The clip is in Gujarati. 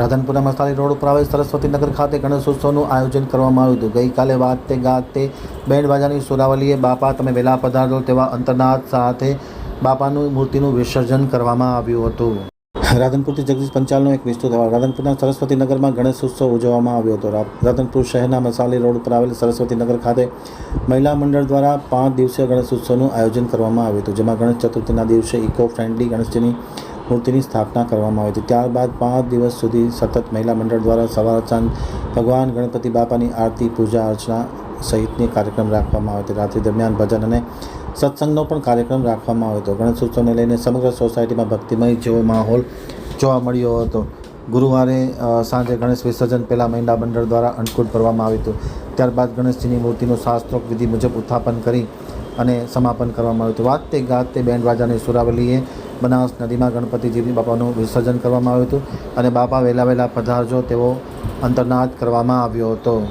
રાધનપુરના મસાલી રોડ ઉપર આવેલ સરસ્વતીનગર ખાતે ગણેશોત્સવનું આયોજન કરવામાં આવ્યું હતું. ગઈકાલે વાતે ગાતે બેન્ડ બાજાની સુરાવલીએ બાપા તમે વહેલા પધારો તેવા અંતરનાદ સાથે બાપાનું મૂર્તિનું વિસર્જન કરવામાં આવ્યું હતું. રાધનપુરથી જગદીશ પંચાલનો એક વિસ્તૃત અહેવાલ. રાધનપુરના સરસ્વતીનગરમાં ગણેશોત્સવ ઉજવવામાં આવ્યો હતો. રાધનપુર શહેરના મસાલી રોડ ઉપર આવેલ સરસ્વતીનગર ખાતે મહિલા મંડળ દ્વારા પાંચ દિવસીય ગણેશોત્સવનું આયોજન કરવામાં આવ્યું હતું. જેમાં ગણેશ ચતુર્થીના દિવસે ઇકો ફ્રેન્ડલી ગણેશજીની મૂર્તિની સ્થાપના કરવામાં આવી હતી. ત્યારબાદ પાંચ દિવસ સુધી સતત મહિલા મંડળ દ્વારા સવાર સાંજ ભગવાન ગણપતિ બાપાની આરતી, પૂજા અર્ચના સહિતની કાર્યક્રમ રાખવામાં આવ્યો હતો. રાત્રિ દરમિયાન ભજન અને સત્સંગનો પણ કાર્યક્રમ રાખવામાં આવ્યો હતો. ગણેશોત્સવને લઈને સમગ્ર સોસાયટીમાં ભક્તિમય જેવો માહોલ જોવા મળ્યો હતો. ગુરુવારે સાંજે ગણેશ વિસર્જન પહેલાં મહિલા મંડળ દ્વારા અન્નકૂટ ભરવામાં આવ્યું હતું. ત્યારબાદ ગણેશજીની મૂર્તિનું શાસ્ત્રોક્ત વિધિ મુજબ ઉત્થાપન કરી અને સમાપન કરવામાં આવ્યું હતું. વાતે ગાતે બેન્ડ વાજાની સુરાવલીએ બનાસ નદીમાં ગણપતિજી બાપાનું વિસર્જન કરવામાં આવ્યું હતું અને બાપા વહેલા વહેલા પધારજો તેવો અંતર્નાદ કરવામાં આવ્યો હતો.